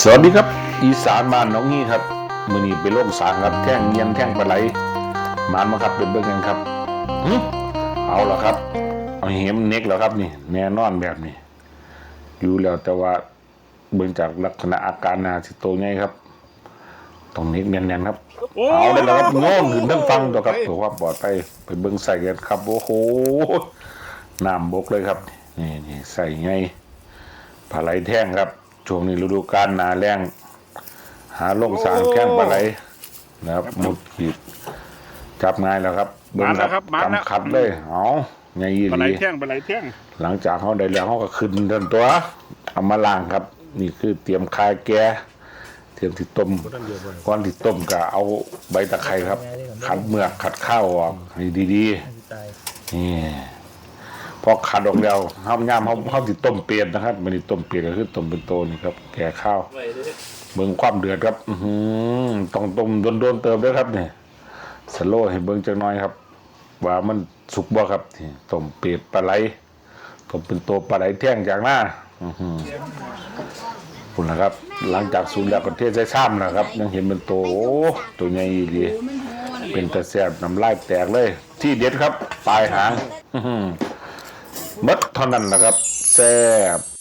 สวัสดีครับ อีสานบ้านน้องงี้ครับมือนี้ไปโลกสางครับแท่งเงียนแท่งปลาไหลมานมาครับเป็นเบื้องกันครับหึเอาละครับ เอาเห็มเน็กแล้วครับนี่แน่นอนแบบนี้ อยู่แล้วแต่ว่าเบื้องจากลักษณะอาการนาสิโตไงครับต้องเน็กแน่นๆครับ เอาได้แล้วครับโง่ขึ้นทั้งฟังตัวครับถือว่าปลอดภัยไปเบิ้งใส่กันครับ โอ้โหน้ำบกเลยครับ นี่นี่ใส่ไงปลาไหลแท่งครับ ช่วงนี้ฤดูกาลหนาแรงหาลงสารแข้งปลาไหลนะครับหมุดขีดจับง่ายแล้วครับมาแล้วครับมาแล้วกำคัดเลยเอาไงยีปลาหไหลลี แท่งปลาไหลแท่งหลังจากเขาได้แล้วเขาก็ขึ้นเดินตัวเอามาล้างครับ นี่คือเตรียมคายแกเตรียมที่ต้มก่อนที่ต้มก็เอาใบตะไคร้ครับ ขัดเมือกขัดข้าวออกให้ดีๆนี่ พอขัดออกแล้วห้ามย่ามเขาเขาติดต้มเปลี่ยนนะครับมันนี่ต้มเปลี่ยนก็คือต้มเป็นโตนี่ครับแก่ข้าวเบิ่งความเดือดครับ อืต้องต้มโดนๆเติมด้วยครับเนี่ยสโลว์ให้เบิ่งจังน้อยครับ ว่ามันสุกบ่ครับนี่ต้มเป็ดปลาไหลต้มเป็นโตปลาไหลแท่งจากหน้าอือหือคุณนะครับ หลังจากสูนแล้วก็เทศใส่ซ้ำนะครับ ยังเห็นเป็นโตโอ้ตัวใหญ่ดีเป็นตะแซ่บน้ำลายแตกเลย ที่เด็ดครับ ปลายหางอือหือห มดเท่านั้นนะครับแซ่บ